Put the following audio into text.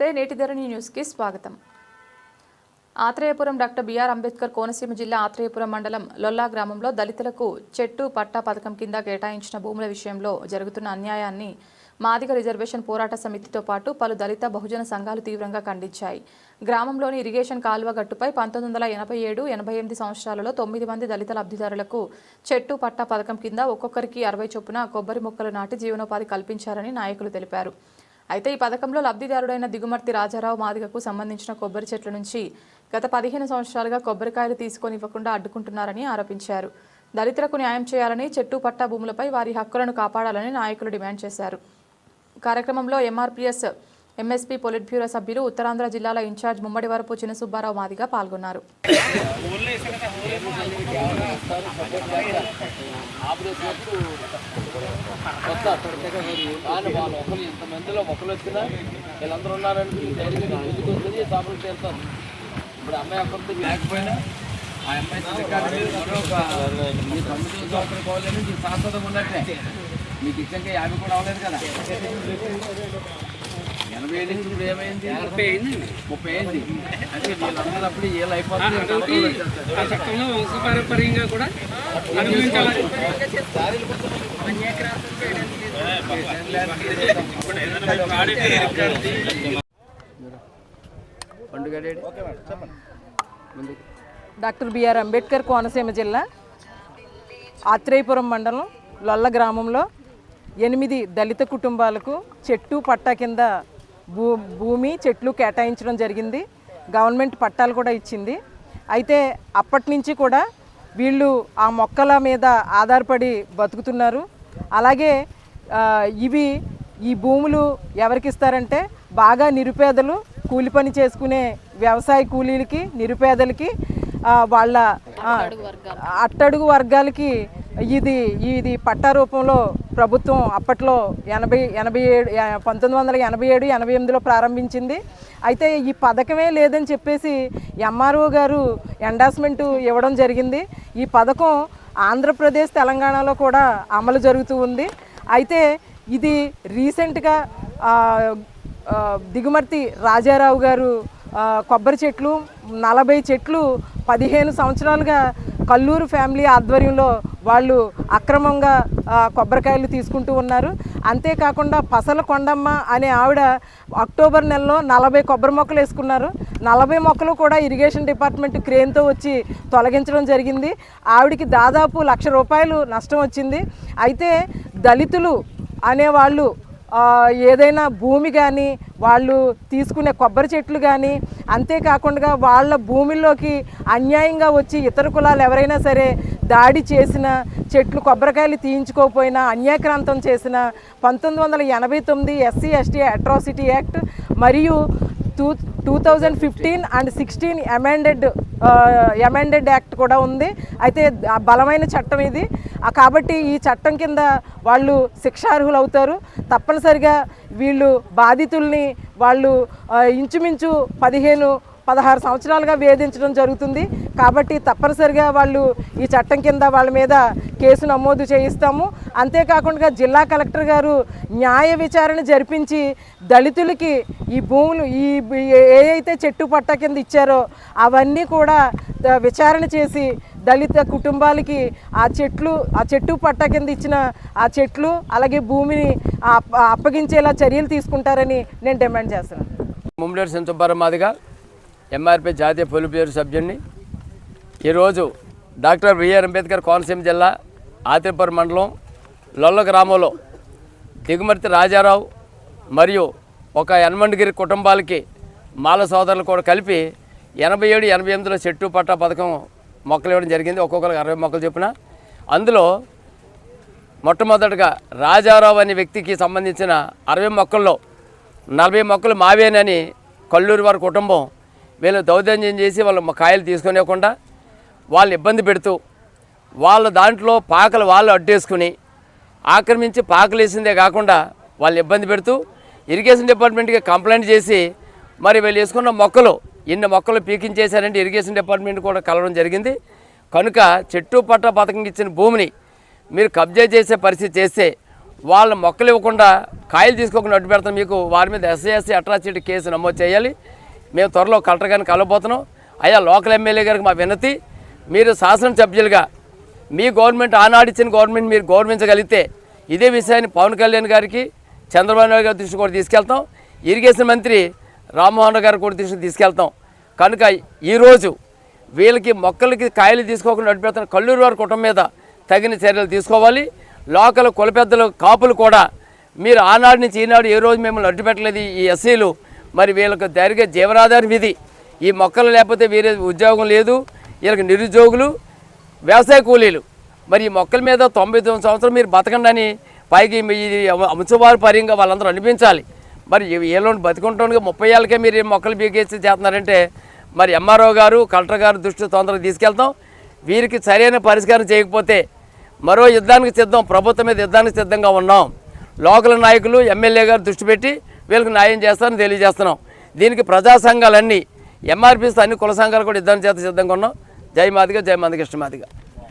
నమస్తే. నేటి ధరణి న్యూస్కి స్వాగతం. ఆత్రేయపురం డాక్టర్ బిఆర్ అంబేద్కర్ కోనసీమ జిల్లా ఆత్రేయపురం మండలం లొల్లా గ్రామంలో దళితులకు చెట్టు పట్టా పథకం కింద కేటాయించిన భూముల విషయంలో జరుగుతున్న అన్యాయాన్ని మాదిగ రిజర్వేషన్ పోరాట సమితితో పాటు పలు దళిత బహుజన సంఘాలు తీవ్రంగా ఖండించాయి. గ్రామంలోని ఇరిగేషన్ కాలువ గట్టుపై పంతొమ్మిది వందల ఎనభై ఏడు ఎనభై ఎనిమిది సంవత్సరాలలో తొమ్మిది మంది దళిత లబ్ధిదారులకు చెట్టు పట్టా పథకం కింద ఒక్కొక్కరికి అరవై చొప్పున కొబ్బరి మొక్కలు నాటి జీవనోపాధి కల్పించారని నాయకులు తెలిపారు. అయితే ఈ పథకంలో లబ్ధిదారుడైన దిగుమర్తి రాజారావు మాదిగకు సంబంధించిన కొబ్బరి చెట్ల నుంచి గత పదిహేను సంవత్సరాలుగా కొబ్బరికాయలు తీసుకొని ఇవ్వకుండా అడ్డుకుంటున్నారని ఆరోపించారు. దళితులకు న్యాయం చేయాలని చెట్టు పట్టా భూములపై వారి హక్కులను కాపాడాలని నాయకులు డిమాండ్ చేశారు. కార్యక్రమంలో ఎంఆర్పీఎస్ ఎంఎస్పీ పొలిట్ బ్యూరో సభ్యులు ఉత్తరాంధ్ర జిల్లాల ఇన్ఛార్జ్ ముమ్మడి వరపు చిన్న సుబ్బారావు మాదిగా పాల్గొన్నారు. కానీ ఒకరు వచ్చినా వీళ్ళందరూ ఉన్నారంటే ధైర్యంగా ముందుకు ఇప్పుడు అమ్మాయి ఒకరితో లేకపోయినా ఆ అమ్మాయి సంవత్సరం కావాలని శాశ్వతంగా మీకు ఇచ్చాక యాభై కూడా అవ్వలేదు కదా ఎనభై ఏడు నుంచి ఇప్పుడు ఏమైంది? ముప్పై అయింది. ముప్పై అయింది. అంటే వీళ్ళందరూ అప్పుడు ఏళ్ళు అయిపోతుంది ఆ చట్టంలో వంశపారంపర్యంగా కూడా అనుభవించాలి పండుగ డేట్ ముందు. డాక్టర్ బిఆర్ అంబేద్కర్ కోనసీమ జిల్లా ఆత్రేయపురం మండలం లొల్ల గ్రామంలో ఎనిమిది దళిత కుటుంబాలకు చెట్టు పట్టా కింద భూ భూమి చెట్లు కేటాయించడం జరిగింది. గవర్నమెంట్ పట్టాలు కూడా ఇచ్చింది. అయితే అప్పటి నుంచి కూడా వీళ్ళు ఆ మొక్కల మీద ఆధారపడి బతుకుతున్నారు. అలాగే ఇవి ఈ భూములు ఎవరికి ఇస్తారంటే బాగా నిరుపేదలు కూలి పని చేసుకునే వ్యవసాయ కూలీలకి నిరుపేదలకి వాళ్ళ అట్టడుగు వర్గాలకి ఇది ఇది పట్టా రూపంలో ప్రభుత్వం అప్పట్లో ఎనభై ఎనభై ఏడు పంతొమ్మిది వందల ఎనభై ఏడు ఎనభై ఎనిమిదిలో ప్రారంభించింది. అయితే ఈ పథకమే లేదని చెప్పేసి ఎంఆర్ఓ గారు ఎండాస్మెంట్ ఇవ్వడం జరిగింది. ఈ పథకం ఆంధ్రప్రదేశ్ తెలంగాణలో కూడా అమలు జరుగుతూ ఉంది. అయితే ఇది రీసెంట్గా దిగుమర్తి రాజారావు గారు కొబ్బరి చెట్లు నలభై చెట్లు పదిహేను సంవత్సరాలుగా కల్లూరు ఫ్యామిలీ ఆధ్వర్యంలో వాళ్ళు అక్రమంగా కొబ్బరికాయలు తీసుకుంటూ ఉన్నారు. అంతేకాకుండా పసల కొండమ్మ అనే ఆవిడ అక్టోబర్ నెలలో నలభై కొబ్బరి మొక్కలు వేసుకున్నారు. నలభై మొక్కలు కూడా ఇరిగేషన్ డిపార్ట్మెంట్ క్రేన్తో వచ్చి తొలగించడం జరిగింది. ఆవిడికి దాదాపు లక్ష రూపాయలు నష్టం వచ్చింది. అయితే దళితులు అనేవాళ్ళు ఏదైనా భూమి కానీ వాళ్ళు తీసుకునే కొబ్బరి చెట్లు కానీ అంతేకాకుండా వాళ్ళ భూమిలోకి అన్యాయంగా వచ్చి ఇతర కులాలు ఎవరైనా సరే దాడి చేసిన చెట్లు కొబ్బరికాయలు తీయించుకోకపోయినా అన్యాక్రాంతం చేసిన పంతొమ్మిది వందల ఎనభై తొమ్మిది ఎస్సీ ఎస్టీ అట్రాసిటీ యాక్ట్ మరియు two two thousand fifteen and sixteen amended amended act కూడా ఉంది. అయితే ఆ బలమైన చట్టం ఇది. కాబట్టి ఈ చట్టం కింద వాళ్ళు శిక్షార్హులు అవుతారు తప్పనిసరిగా వీళ్ళు బాధితుల్ని వాళ్ళు ఇంచుమించు పదిహేను పదహారు సంవత్సరాలుగా వేధించడం జరుగుతుంది. కాబట్టి తప్పనిసరిగా వాళ్ళు ఈ చట్టం కింద వాళ్ళ మీద కేసు నమోదు చేయిస్తాము. అంతేకాకుండా జిల్లా కలెక్టర్ గారు న్యాయ విచారణ జరిపించి దళితులకి ఈ భూములు ఈ ఏదైతే చెట్టు పట్ట కింద ఇచ్చారో అవన్నీ కూడా విచారణ చేసి దళిత కుటుంబాలకి ఆ చెట్లు ఆ చెట్టు పట్ట కింద ఇచ్చిన ఆ చెట్లు అలాగే భూమిని అప్పగించేలా చర్యలు తీసుకుంటారని నేను డిమాండ్ చేస్తున్నాను. ముమ్మడి సంతుబ్బారం మాదిగా. ఎంఆర్పీ జాతీయ పొలి పేరు సభ్యుడిని ఈరోజు డాక్టర్ బిఆర్ అంబేద్కర్ కోనసీమ జిల్లా ఆతిరపురం మండలం లొల్ల గ్రామంలో దిగుమర్తి రాజారావు మరియు ఒక యనమండగిరి కుటుంబాలకి మాల సోదరులు కూడా కలిపి ఎనభై ఏడు ఎనభై ఎనిమిదిలో చెట్టు పట్టా పథకం మొక్కలు ఇవ్వడం జరిగింది. ఒక్కొక్కరికి అరవై మొక్కలు చొప్పున. అందులో మొట్టమొదటిగా రాజారావు అనే వ్యక్తికి సంబంధించిన అరవై మొక్కల్లో నలభై మొక్కలు మావేనని కల్లూరు వారి కుటుంబం వీళ్ళు దౌర్జన్యం చేసి వాళ్ళ కాయలు తీసుకునేకుండా వాళ్ళు ఇబ్బంది పెడుతూ వాళ్ళ దాంట్లో పాకలు వాళ్ళు అడ్డేసుకుని ఆక్రమించి పాకలు వేసిందే కాకుండా వాళ్ళు ఇబ్బంది పెడుతూ ఇరిగేషన్ డిపార్ట్మెంట్కి కంప్లైంట్ చేసి మరి వీళ్ళు వేసుకున్న మొక్కలు ఇన్ని మొక్కలు పీకించేశారంటే ఇరిగేషన్ డిపార్ట్మెంట్ కూడా కలవడం జరిగింది. కనుక చెట్టు పట్ట పథకం ఇచ్చిన భూమిని మీరు కబ్జా చేసే పరిస్థితి చేస్తే వాళ్ళ మొక్కలు ఇవ్వకుండా కాయలు తీసుకోకుండా అడ్డు పెడతాం మీకు వారి మీద ఎస్సీ అట్రాసిటీ కేసు నమోదు చేయాలి. మేము త్వరలో కలెక్టర్ గారిని కలవబోతున్నాం. అయ్యా లోకల్ ఎమ్మెల్యే గారికి మా వినతి. మీరు శాసనసభ్యులుగా మీ గవర్నమెంట్ ఆనాడు ఇచ్చిన గవర్నమెంట్ మీరు గౌరవించగలిగితే ఇదే విషయాన్ని పవన్ కళ్యాణ్ గారికి చంద్రబాబు నాయుడు గారి దృష్టి కూడా తీసుకెళ్తాం. ఇరిగేషన్ మంత్రి రామ్మోహన్ గారు గారి కూడా దృష్టికి తీసుకెళ్తాం. కనుక ఈరోజు వీళ్ళకి మొక్కలకి కాయలు తీసుకోకుండా నడిపెడుతున్న కల్లూరు వారి కుటుంబం మీద తగిన చర్యలు తీసుకోవాలి. లోకల్ కులపెద్దలు కాపులు కూడా మీరు ఆనాడు నుంచి ఈనాడు ఏ రోజు మిమ్మల్ని అడ్డుపెట్టలేదు ఈ ఎస్సీలు. మరి వీళ్ళకి జరిగే జీవనాధారం ఇది ఈ మొక్కలు లేకపోతే వేరే ఉద్యోగం లేదు. వీళ్ళకి నిరుద్యోగులు వ్యవసాయ కూలీలు. మరి ఈ మొక్కల మీద తొంభై తొమ్మిది సంవత్సరం మీరు బతకండి అని పైకి మీ అంశవారి పర్యంగా వాళ్ళందరూ అనిపించాలి. మరి ఏళ్ళు బతుకుంటానికి ముప్పై ఏళ్ళకే మీరు మొక్కలు బీకేసి చేస్తున్నారంటే మరి ఎంఆర్ఓ గారు కలెక్టర్ గారు దృష్టి తొందరగా తీసుకెళ్తాం. వీరికి సరైన పరిష్కారం చేయకపోతే మరో యుద్ధానికి సిద్ధం ప్రభుత్వం మీద యుద్ధానికి సిద్ధంగా ఉన్నాం. లోకల్ నాయకులు ఎమ్మెల్యే గారు దృష్టి పెట్టి వీళ్ళకి న్యాయం చేస్తారని తెలియజేస్తున్నాం. దీనికి ప్రజా సంఘాలన్నీ ఎంఆర్పీస్ అన్ని కుల సంఘాలు కూడా యుద్ధానికి చేత సిద్ధంగా ఉన్నాం. జై మాదిగా జై మందకృష్ణ మాదిగా.